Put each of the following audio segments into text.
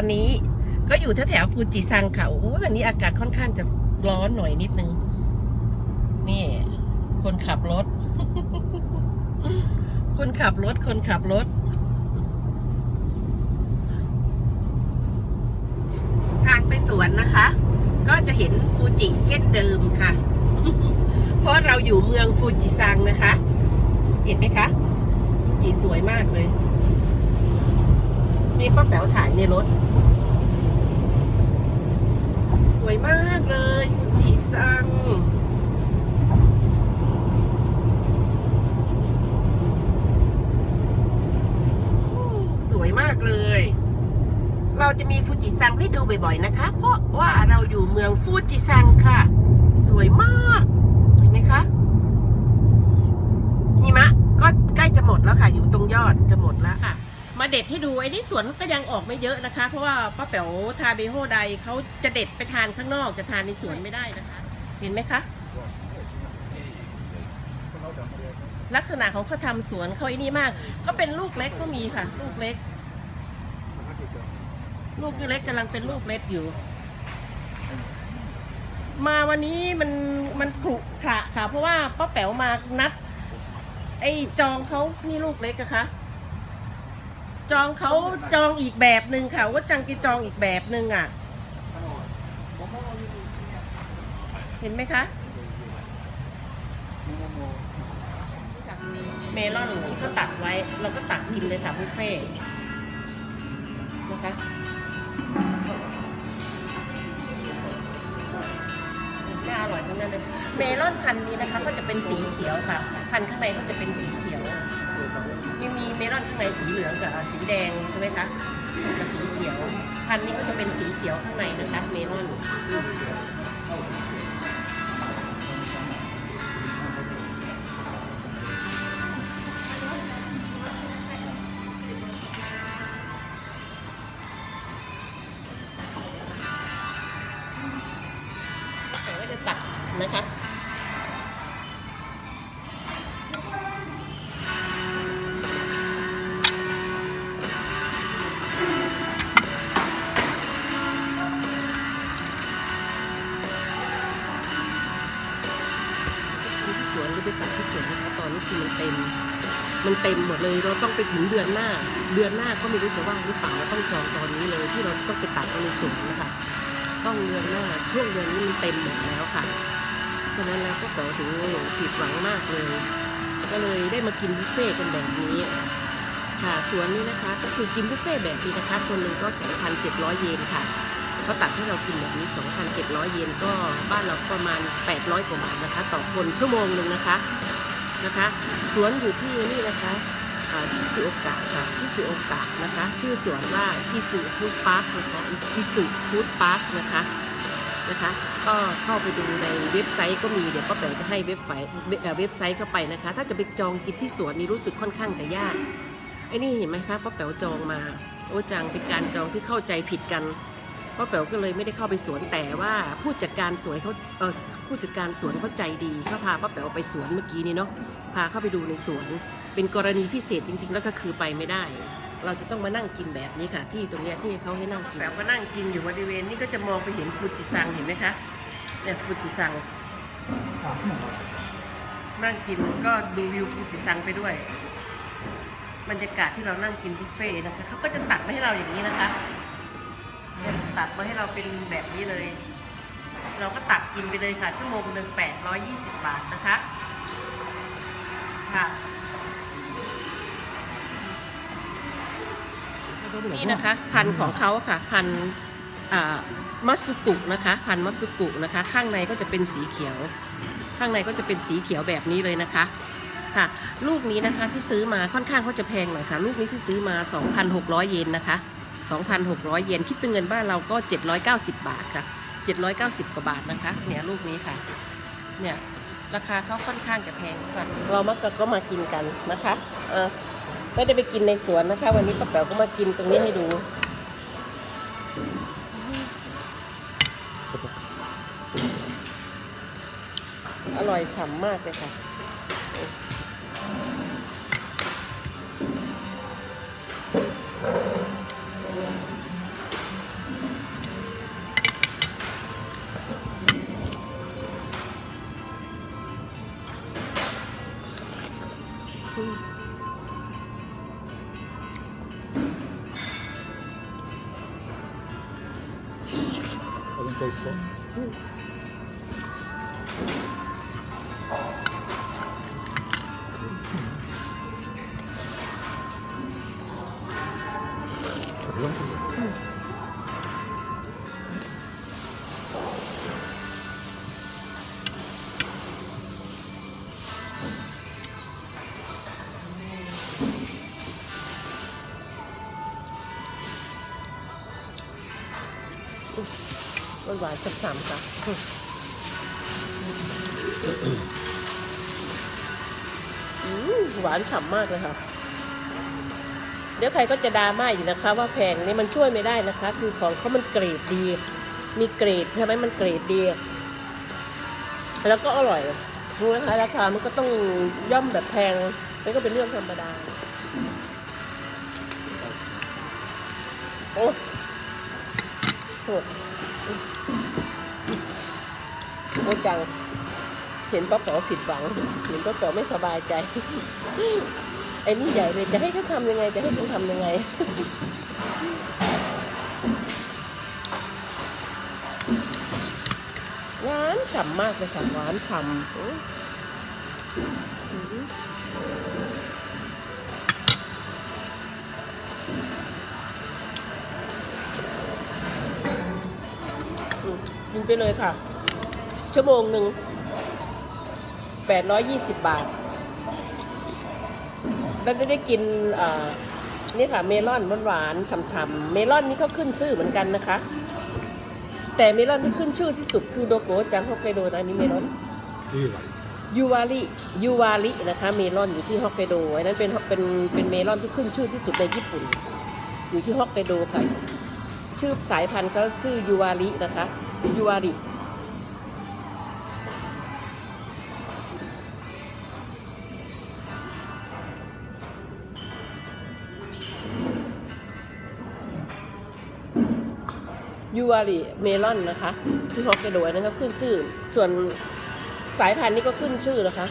อนนี้ก็อยู่แถวๆฟูจิซังค่ะโอ้วันนี้อากาศค่อนข้างจะร้อนหน่อยนิดนึง นี่ คนขับรถ คนขับรถ คนขับรถ ทางไปสวนนะคะ ก็จะเห็นฟูจิเช่นเดิมค่ะ เพราะเราอยู่เมืองฟูจิซังนะคะ เห็นไหมคะ ฟูจิสวยมากเลย นี่ป้าแป๋วถ่ายในรถ ส วยมากเลยฟูจิซังสวยมากเลย เราจะมีฟูจิซังให้ดูบ่อยๆนะคะ เพราะว่าเราอยู่เมืองฟูจิซังค่ะ สวยมากเห็นไหมคะหิมะก็ใกล้จะหมดแล้วค่ะ อยู่ตรงยอดจะหมดแล้วค่ะ มาเด็ดให้ดูไอ้นี่สวนก็ยังออกไม่เยอะนะคะ เพราะว่าป้าแป๋วทาเบโฮไดเขาจะเด็ดไปทานข้างนอกจะทานในสวนไม่ได้นะคะ เห็นไหมคะ ลักษณะของเขาทำสวนเขาไอ้นี่มาก ก็เป็นลูกเล็กก็มีค่ะ ลูกเล็ก ลูกเล็กกำลังเป็นลูกเล็กอยู่ มาวันนี้มันมันขรุขระค่ะ เพราะว่าป้าแป๋วมานัด ไอ้จองเขานี่ลูกเล็กอะคะ จองเขาจองอีกแบบหนึ่งค่ะว่าจังกีจองอีกแบบหนึ่งอะ เห็นไหมคะ เมลอนที่เขาตัดไว้ เราก็ตักกินเลยค่ะบุฟเฟ่นะคะน่าอร่อยทั้งนั้นเลย เมลอนพันธุ์นี้นะคะก็จะเป็นสีเขียวค่ะ พันธุ์ข้างในก็จะเป็นสีเขียว เมลอนข้างในสีเหลืองกับสีแดงใช่ไหมคะกับสีเขียว พันธุ์นี้ก็จะเป็นสีเขียวข้างในนะคะเมลอน มันเต็มหมดเลย เราต้องไปถึงเดือนหน้า เดือนหน้าก็ไม่รู้จะว่างหรือเปล่าเราต้องจองตอนนี้เลยที่เราต้องไปตัดในสวนนะคะต้องเดือนหน้าช่วงเดือนนี้มันเต็มหมดแล้วค่ะฉะนั้นแล้วก็ต่อถึงหผิดหวังมากเลย ก็เลยได้มากินบุฟเฟ่กันแบบนี้ค่ะสวนนี้นะคะ ก็คือกินบุฟเฟ่แบบนี้นะคะคนหนึ่งก็ 2,700 เยนค่ะเขาตัดให้เรากินแบบนี้ 2,700 เยนก็บ้านเราประมาณ 800 กว่าบาทนะคะ ต่อคนชั่วโมงหนึ่งนะคะ นะคะสวนอยู่ที่นี่นะคะอ่าชิซุโอกะค่ะชิซุโอกะนะคะชื่อสวนว่าอิสุฟูดพาร์คนะคะอิสุฟูดพาร์คนะคะนะคะก็เข้าไปดูในเว็บไซต์ก็มีเดี๋ยวป้าแป๋วจะให้เว็บไซต์เว็บเอ่อเว็บไซต์เข้าไปนะคะ ถ้าจะไปจองกินที่สวนนี่รู้สึกค่อนข้างจะยากไอ้นี่เห็นไหมคะป้าแป๋วจองมาโอ้จังเป็นการจองที่เข้าใจผิดกัน ป้าแป๋วก็เลยไม่ได้เข้าไปสวนแต่ว่าผู้จัดการสวนเขาเออผู้จัดการสวนเขาใจดีเขาพาป้าแป๋วไปสวนเมื่อกี้นี้เนาะพาเข้าไปดูในสวน เป็นกรณีพิเศษจริง ๆ แล้วก็คือไปไม่ได้ เราจะต้องมานั่งกินแบบนี้ค่ะ ที่ตรงเนี้ยที่เขาให้นั่งกินแบบก็นั่งกินอยู่บริเวณนี้ก็จะมองไปเห็นฟูจิซังเห็นไหมคะเนี่ยฟูจิซังนั่งกินก็ดูวิวฟูจิซังไปด้วย บรรยากาศที่เรานั่งกินบุฟเฟ่ต์นะคะเขาก็จะตัดมาให้เราอย่างนี้นะคะ ตัดมาให้เราเป็นแบบนี้เลย เราก็ตักกินไปเลยค่ะ ชั่วโมงหนึ่งแปดร้อยยี่สิบบาทนะคะค่ะนี่นะคะพันธุ์ของเขาค่ะ พันธุ์มัสุกุนะคะ พันธุ์มัสุกุนะคะ ข้างในก็จะเป็นสีเขียว ข้างในก็จะเป็นสีเขียวแบบนี้เลยนะคะค่ะ ลูกนี้นะคะที่ซื้อมาค่อนข้างเขาจะแพงหน่อยค่ะ ลูกนี้ที่ซื้อมา 2,600 เยนนะคะ 2,600 เยนคิดเป็นเงินบ้านเราก็ 790 บาทค่ะ 790 กว่าบาทนะคะ เนี่ยลูกนี้ค่ะ เนี่ยราคาเขาค่อนข้างจะแพงค่ะ เรามักก็มากินกันนะคะเออไม่ได้ไปกินในสวนนะคะ วันนี้ป้าแป๋วก็มากินตรงนี้ให้ดู อร่อยฉ่ำมากเลยค่ะ หวานฉ่ำๆค่ะอืมหวานฉ่ำมากเลยค่ะ เดี๋ยวใครก็จะดราม่าอีกนะคะ ว่าแพงนี่มันช่วยไม่ได้นะคะ คือของเขามันเกรดดี มีเกรดใช่ไหมมันเกรดดี แล้วก็อร่อยรู้นะคะราคามันก็ต้องย่อมแบบแพงมันก็เป็นเรื่องธรรมดา โอ้โห โอ้จัง เห็นป้าป๋อผิดหวัง เห็นป้าป๋อไม่สบายใจ ไอ้นี่ใหญ่เลยจะให้เขาทำยังไง จะให้ฉันทำยังไง หวานฉ่ำมากเลยค่ะ หวานฉ่ำ นไปเลยค่ะ ชั่วโมงหนึ่งแปดร้อยยี่สิบบาท แล้วได้ได้กินนี่ค่ะ เมลอนมันหวานฉ่ำๆเมลอนนี่เขาขึ้นชื่อเหมือนกันนะคะ แต่เมลอนที่ขึ้นชื่อที่สุดคือโดโกจังฮอกไกโดนะนี่เมลอนยูวาริยูวารินะคะ เมลอนอยู่ที่ฮอกไกโดอันนั้นเป็นเป็นเป็นเมลอนที่ขึ้นชื่อที่สุดในญี่ปุ่น อยู่ที่ฮอกไกโดค่ะชื่อสายพันธุ์ก็ชื่อยูวารินะคะ ยูวาริยูวาริเมลอนนะคะที่ฮอกไกโดอันนั้นก็ขึ้นชื่อ ส่วนสายพันธุ์นี้ก็ขึ้นชื่อนะคะ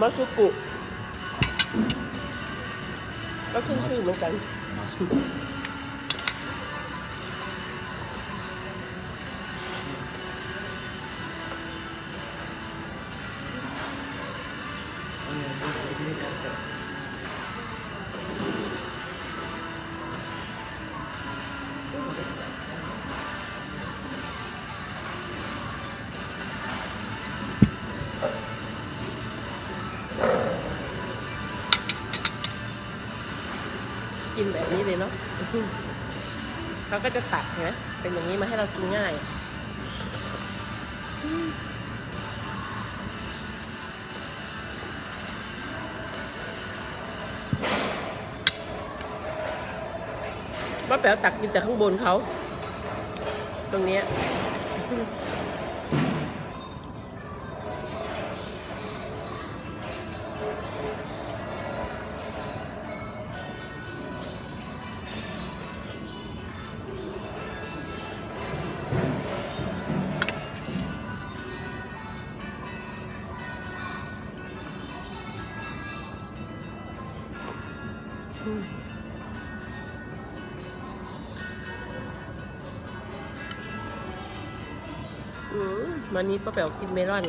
มัสุกุก็ขึ้นชื่อเหมือนกัน เขาก็จะตัดเห็นไหมเป็นอย่างนี้มาให้เรากินง่ายว่าแป๋วตักกินจากข้างบนเขา ตรงเนี้ย วันนี้ป้าแป๋วกินเมลอน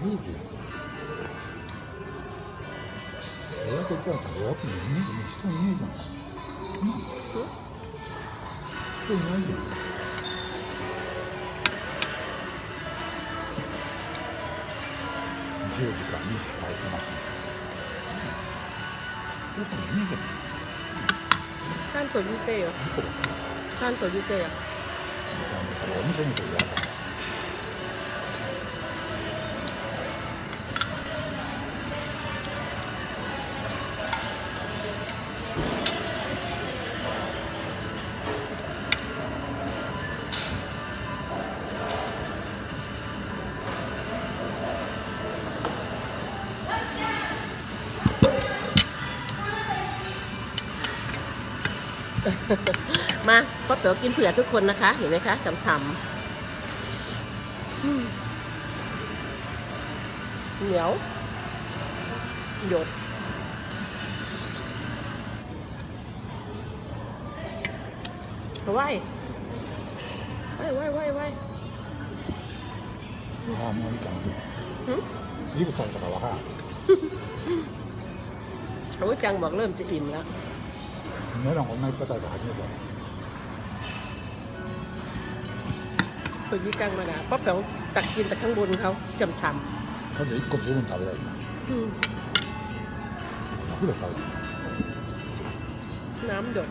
这日子，我都不知道怎么评，怎么送那种，嗯，送那种。10時間2時間空いてますね。うん。ちゃんと言うてよ。ちゃんとてよ。 มาป้าแป๋วกินเผื่อทุกคนนะคะ เห็นไหมคะฉ่ำๆอืมเหนียว หยดเอาไว้ไว้ไว้ไว้ไว้ ああもういいかなหึ イブさんとかわからん โอ้ยจังบอกเริ่มจะอิ่มแล้ว 얘랑 원나잇 바다가 아니 죠. ตัวยี่กลางมานะป้าแป๋วตักกินแต่ข้างบนเขาฉ่ำๆ그래서 입고 죽으면 잡아야 돼. ๆอืม 그 래, 잡아야 돼. น้ำหยด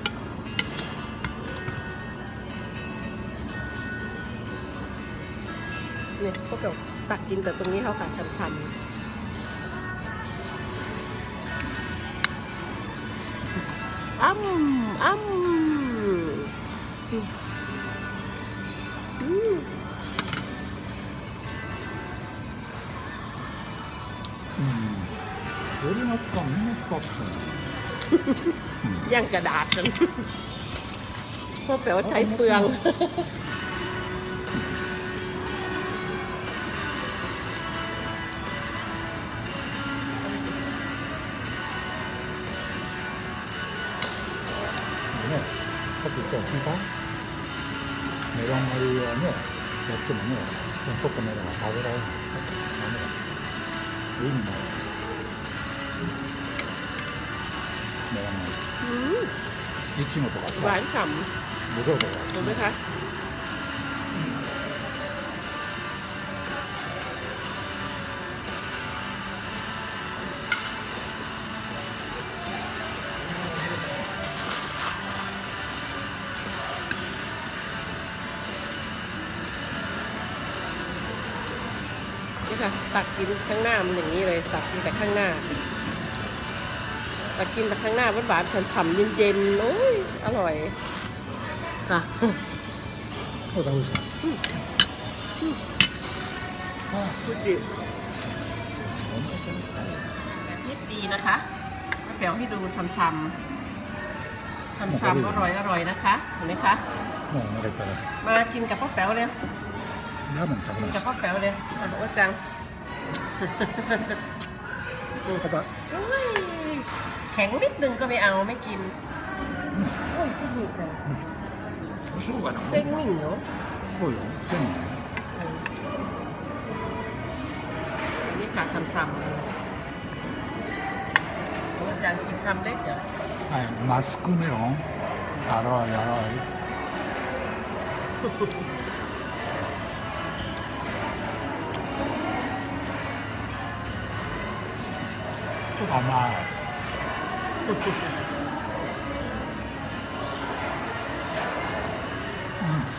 เนี่ยป้าแป๋วตักกินแต่ตรงนี้เขาค่ะฉ่ำๆ อ้ํมอ้ำโอ้ยมาสกองมาสกองย่างกระดาษนั่เพราะแปลว่าใช้เปลือง ね、やってもね、その濃くなれば食べられない。ダメだ。意味ない。だからね、いちごとかさ、ぶどうとか、ね。 นี่ค่ะตักกินข้างหน้ามันอย่างนี้เลย ตักกินแต่ข้างหน้า ตักกินแต่ข้างหน้าหวานๆฉ่ำๆเย็นๆโอ้ยอร่อยค่ะโอ้ตาอุสาคุจิแบบนิดดีนะคะแปียวให้ดูฉ่ำๆฉ่ำๆอร่อยอร่อยนะคะเห็นไหมคะมากินกับพ่อแป๊วเลย 라면 잡아놨 어. จะพ่อแป๋วเลยสนุกว่าจัง 잠깐 โอ้ยแข็งนิดนึงก็ไม่เอาไม่กิน โอ้ยสิหนิดเลย 소주 가 나? เซ็งหมิ่งเนาะ 소 요. 생. อันนี่ขาซ้ำๆโอ้ยอาจารย์กินคำเล็กเดี๋ยว 아니 마스크메อ.알아 알 아. やろい甘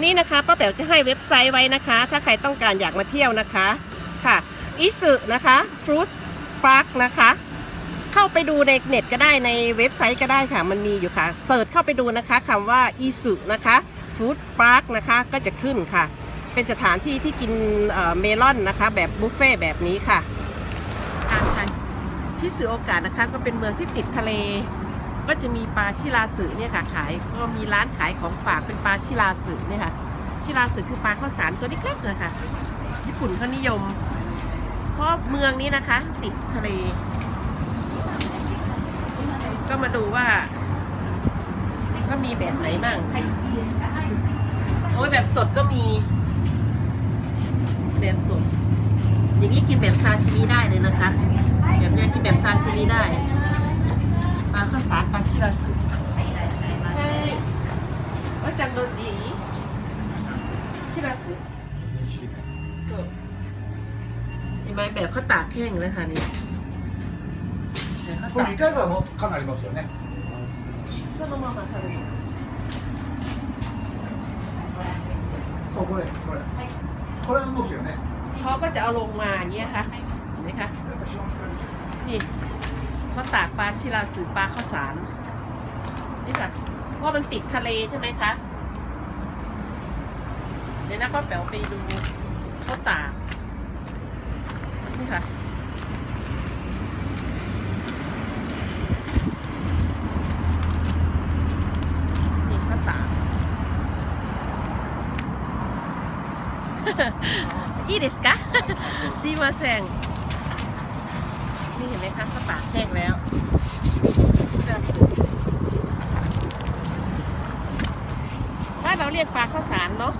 นี่นะคะป้าแป๋วจะให้เว็บไซต์ไว้นะคะ ถ้าใครต้องการอยากมาเที่ยวนะคะค่ะอิสุนะคะฟรุตพาร์คนะคะ เข้าไปดูในเน็ตก็ได้ในเว็บไซต์ก็ได้ค่ะ มันมีอยู่ค่ะเสิร์ชเข้าไปดูนะคะคำว่าอิสุนะคะฟู้ดพาร์คนะคะก็จะขึ้นค่ะ เป็นสถานที่ที่กินเมลอนนะคะ แบบบุฟเฟ่แบบนี้ค่ะการทานที่สือโอกาสนะคะ ก็เป็นเมืองที่ติดทะเล ก็จะมีปลาชิราสึเนี่ยค่ะขายก็มีร้านขายของฝากเป็นปลาชิราสึเนี่ยค่ะชิราสึคือปลาข้าวสารตัวเล็กๆนะคะญี่ปุ่นเขานิยม เพราะเมืองนี้นะคะ ติดทะเล ก็มาดูว่า ก็มีแบบไหนบ้างโอ้ยแบบสดก็มี แบบสด อย่างนี้กินแบบซาชิมิได้เลยนะคะ แบบนี้กินแบบซาชิมิได้ ปลาข้าวสารปลาชิราสึเฮ้ยว่าจังโดจิชิราสึสดเห็นไหมแบบเขาตากแห้งนะคะนี่แบบเขา これ ตาก 2回はもうかなりますよね そのまま食べるそうこれこれこれ持つよね เขาก็จะเอาลงมาอย่างเงี้ยค่ะเห็นไหมคะ นี่ เ ขาตากปลาชิลาสือปลาข้าวสาร นี่ค่ะเพราะมันติดทะเลใช่ไหมคะ เดี๋ยวนะป้าแป๋วไปดูเขาตาก นี่ค่ะ นี่เขาตาก いいですかすいませんนี่เ ห็นไหมคะข้าตากแห้งแล้วเลือดสุกถ้าเราเรียกปลาข้าวสารเนาะ